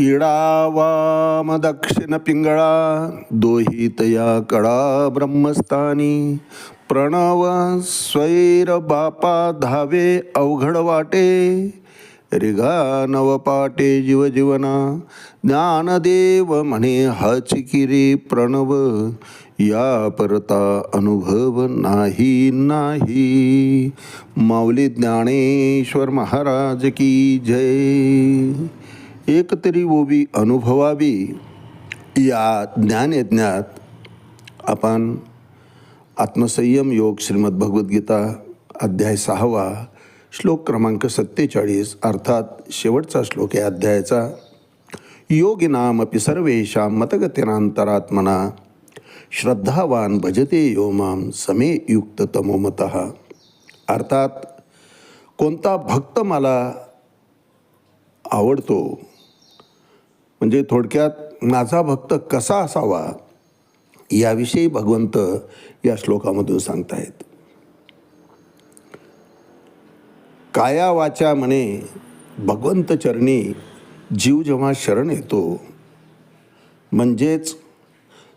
इडावाम दक्षिण पिंगळा दोहितया कडा ब्रह्मस्थानी प्रणव स्वैर बापा धावे अवघड वाटे रिगा नवपाटे जीव जीवना ज्ञानदेव म्हणे हाची प्रणव या परता अनुभव नाही नाही. माऊली ज्ञानेश्वर महाराज की जय. एकतरी ओवी अनुभवावी या ज्ञानयज्ञात आपण आत्मसंयम योग श्रीमद भगवद्गीता अध्याय सहावा श्लोक क्रमांक सत्तेचाळीस अर्थात शेवटचा श्लोक आहे अध्यायाचा। योगिनामपि सर्वेषां मतगतीनांतरात्मना श्रद्धावान भजते यो माम समे युक्त तमोमतः अर्थात कोणता भक्त मला आवडतो म्हणजे थोडक्यात माझा भक्त कसा असावा याविषयी भगवंत या श्लोकामधून सांगतायत. काया वाचा म्हणे भगवंत चरणी जीव जेव्हा शरण येतो म्हणजेच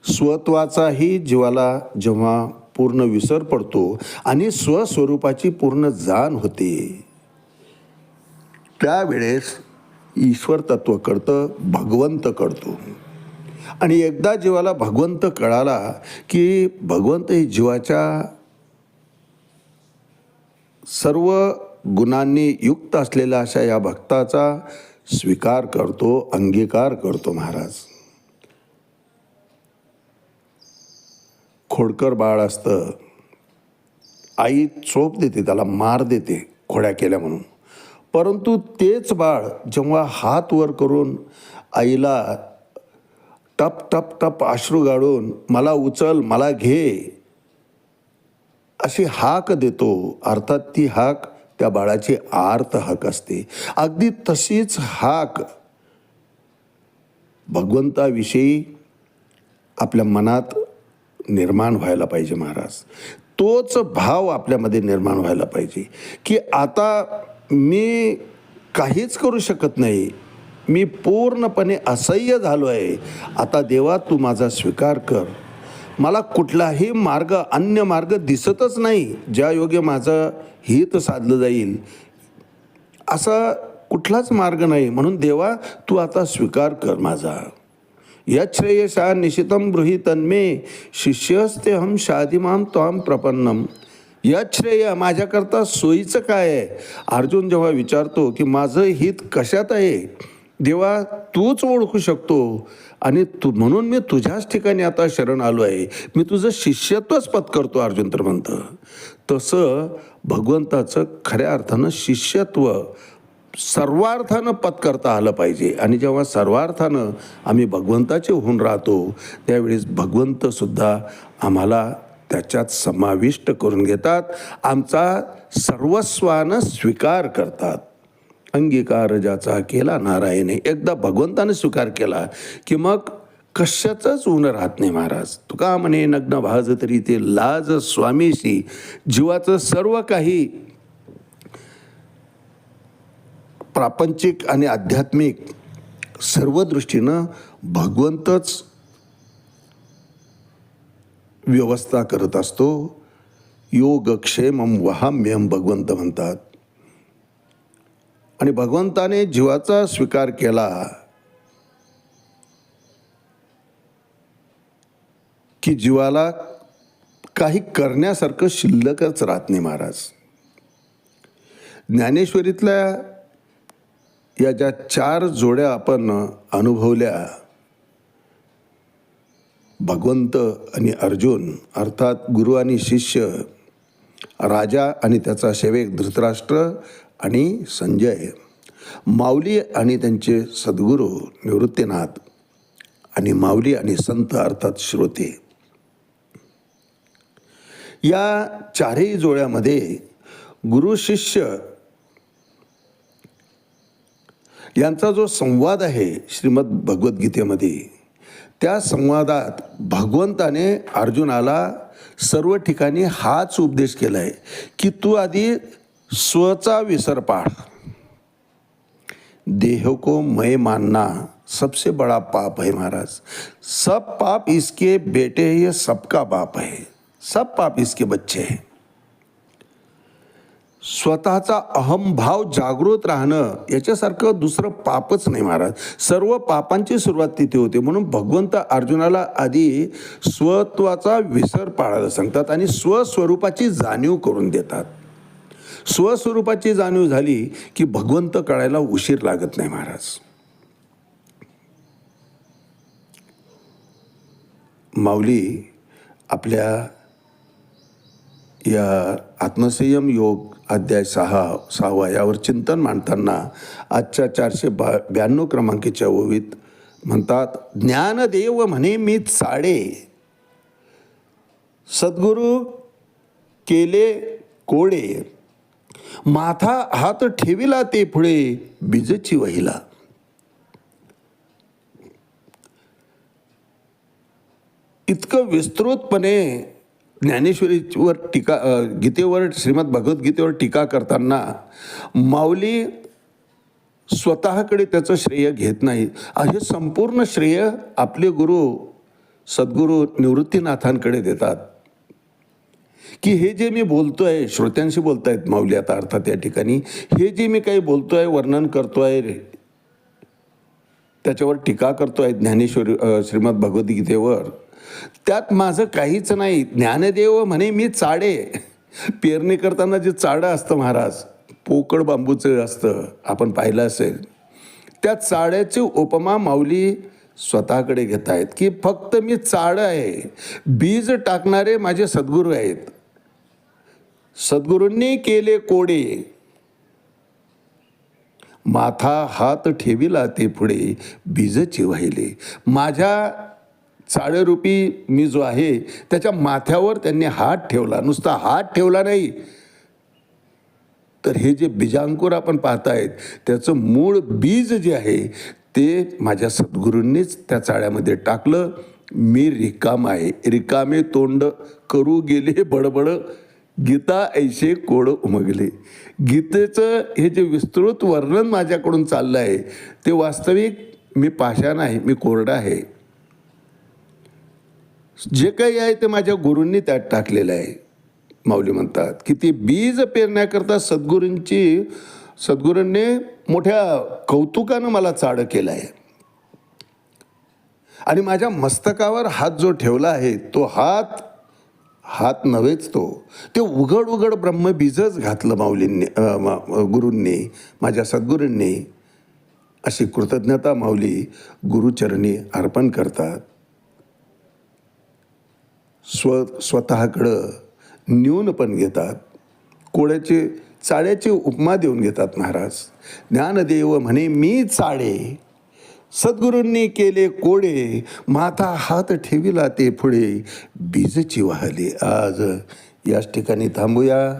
स्वत्वाचाही जीवाला जेव्हा पूर्ण विसर पडतो आणि स्वस्वरूपाची पूर्ण जाण होते त्यावेळेस ईश्वर तत्व कळतं भगवंत कळतो आणि एकदा जीवाला भगवंत कळाला की भगवंत हे जीवाच्या सर्व गुणांनी युक्त असलेल्या अशा या भक्ताचा स्वीकार करतो अंगीकार करतो महाराज. खोडकर बाळ असतं. आई चोप देते त्याला मार देते खोड्या केल्या म्हणून. परंतु तेच बाळ जेव्हा हात वर करून आईला टप टप टप अश्रू गाळून मला उचल मला घे अशी हाक देतो. अर्थात ती हाक त्या बाळाची आर्त हाक असते. अगदी तशीच हाक भगवंताविषयी आपल्या मनात निर्माण व्हायला पाहिजे महाराज. तोच भाव आपल्यामध्ये निर्माण व्हायला पाहिजे. की आता मी काहीच करू शकत नाही. मी पूर्णपणे असह्य झालो आहे. आता देवा तू माझा स्वीकार कर. मला कुठलाही मार्ग अन्य मार्ग दिसतच नाही ज्या योगे माझं हित साधलं जाईल. असा कुठलाच मार्ग नाही. म्हणून देवा तू आता स्वीकार कर माझा. यश्रेयशा निशितम ब्रुही तन्मे शिष्यस्ते हम शादिमाम त्वाम प्रपन्नम. यश्रेय माझ्याकरता सोयीचं काय आहे? अर्जुन जेव्हा विचारतो की माझं हित कशात आहे? देवा तूच ओळखू शकतो. आणि तू म्हणून मी तुझ्याच ठिकाणी आता शरण आलो आहे. मी तुझं शिष्यत्वच पत्करतो अर्जुन तर म्हणतं. तसं भगवंताचं खऱ्या अर्थानं शिष्यत्व सर्वार्थानं पत्करता आलं पाहिजे. आणि जेव्हा सर्वार्थानं आम्ही भगवंताचे होऊन राहतो त्यावेळेस भगवंतसुद्धा आम्हाला त्याच्यात समाविष्ट करून घेतात. आमचा सर्वस्वानं स्वीकार करतात. अंगीकार ज्याचा केला नारायणे एकदा भगवंतानं स्वीकार केला की मग कशाचंच ऊन राहत नाही महाराज. तुका म्हणे नग्न भाज तरी ते लाज स्वामीशी. जीवाचं सर्व काही प्रापंचिक आणि आध्यात्मिक सर्व दृष्टीनं भगवंतच व्यवस्था करत असतो. योगक्षेमम वहाम्यम भगवंत म्हणतात आणि भगवंताने जीवाचा स्वीकार केला. की जीवाला काही करण्यासारखं शिल्लकच राहत नाही महाराज. ज्ञानेश्वरीतल्या या ज्या चार जोड्या आपण अनुभवल्या भगवंत आणि अर्जुन अर्थात गुरु आणि शिष्य राजा आणि त्याचा सेवक धृतराष्ट्र आणि संजय माऊली आणि त्यांचे सद्गुरू निवृत्तीनाथ आणि माऊली आणि संत अर्थात श्रोते. या चारही जोड्यामध्ये गुरु शिष्य यांचा जो संवाद आहे श्रीमद भगवद्गीतेमध्ये त्या संवादात भगवंताने अर्जुनाला सर्व ठिकाणी हाच उपदेश केला आहे की तू आधी स्वचा विसर पाळ देह को मय मानना सबसे बड़ा पाप है महाराज. सब पाप इसके बेटे है ये सबका बाप है. सब पाप इसके बच्चे हैं. स्वतःचा अहमभाव जागृत राहणं याच्यासारखं दुसरं पापच नाही महाराज. सर्व पापांची सुरुवात तिथे होते. म्हणून भगवंत अर्जुनाला आधी स्वत्वाचा विसर पाळायला सांगतात आणि स्वस्वरूपाची जाणीव करून देतात. स्वस्वरूपाची जाणीव झाली की भगवंत कळायला उशीर लागत नाही महाराज. माऊली आपल्या या आत्मसंयम योग अध्याय सहा सहावा यावर चिंतन मांडताना आजच्या चारशे बा ब्याण्णव क्रमांकीच्या ओवीत म्हणतात ज्ञानदेव म्हणे मी साडे सद्गुरू केले कोडे. माथा हात ठेविला ते पुढे बीजची वहिला. इतकं विस्तृतपणे ज्ञानेश्वरीवर टीका गीतेवर श्रीमद भगवद्गीतेवर टीका करताना माऊली स्वतःकडे त्याचं श्रेय घेत नाही. हे संपूर्ण श्रेय आपले गुरु सद्गुरू निवृत्तीनाथांकडे देतात. की हे जे मी बोलतो आहे श्रोत्यांशी बोलत आहेत माऊली आता अर्थात या ठिकाणी हे जे मी काही बोलतो आहे वर्णन करतो आहे त्याच्यावर टीका करतो आहे ज्ञानेश्वरी श्रीमद भगवद्गीतेवर त्यात माझं काहीच नाही. ज्ञानदेव म्हणे मी चाडे. पेरणी करताना जे चाडं असतं महाराज पोकळ बांबूचं असतं आपण पाहिलं असेल. त्या चाड्याची उपमा माऊली स्वतःकडे घेत आहेत की फक्त मी चाडं आहे. बीज टाकणारे माझे सद्गुरू आहेत. सद्गुरूंनी केले कोडे. माथा हात ठेविला ते पुढे बीज चिवाहिले. माझ्या चाळरूपी मी जो आहे त्याच्या माथ्यावर त्यांनी हात ठेवला. नुसता हात ठेवला नाही. तर हे जे बीजांकुर आपण पाहतायत त्याचं मूळ बीज जे आहे ते माझ्या सद्गुरूंनीच त्या चाळ्यामध्ये टाकलं. मी रिकाम आहे. रिकामे तोंड करू गेले बडबड. गीता ऐशे कोड उमगले. गीतेचं हे जे विस्तृत वर्णन माझ्याकडून चाललं आहे ते वास्तविक मी पाषाण आहे मी कोरडा आहे. जे काही आहे ते माझ्या गुरूंनी त्यात टाकलेलं आहे. माऊली म्हणतात की ते बीज पेरण्याकरता सद्गुरूंची सद्गुरूंनी मोठ्या कौतुकानं मला चाडं केलं आहे. आणि माझ्या मस्तकावर हात जो ठेवला आहे तो हात हात नव्हेच तो. ते उघड उघड ब्रह्मबीजच घातलं माऊलींनी गुरूंनी माझ्या सद्गुरूंनी. अशी कृतज्ञता माऊली गुरुचरणी अर्पण करतात. स्व स्वतःकडं न्यून पण घेतात. कोळ्याचे चाळ्याची उपमा देऊन घेतात महाराज. ज्ञानदेव म्हणे मी चाळे. सद्गुरूंनी केले कोडे. माथा हात ठेविला ते पुढे बीजची वाहली आज. याच ठिकाणी थांबूया.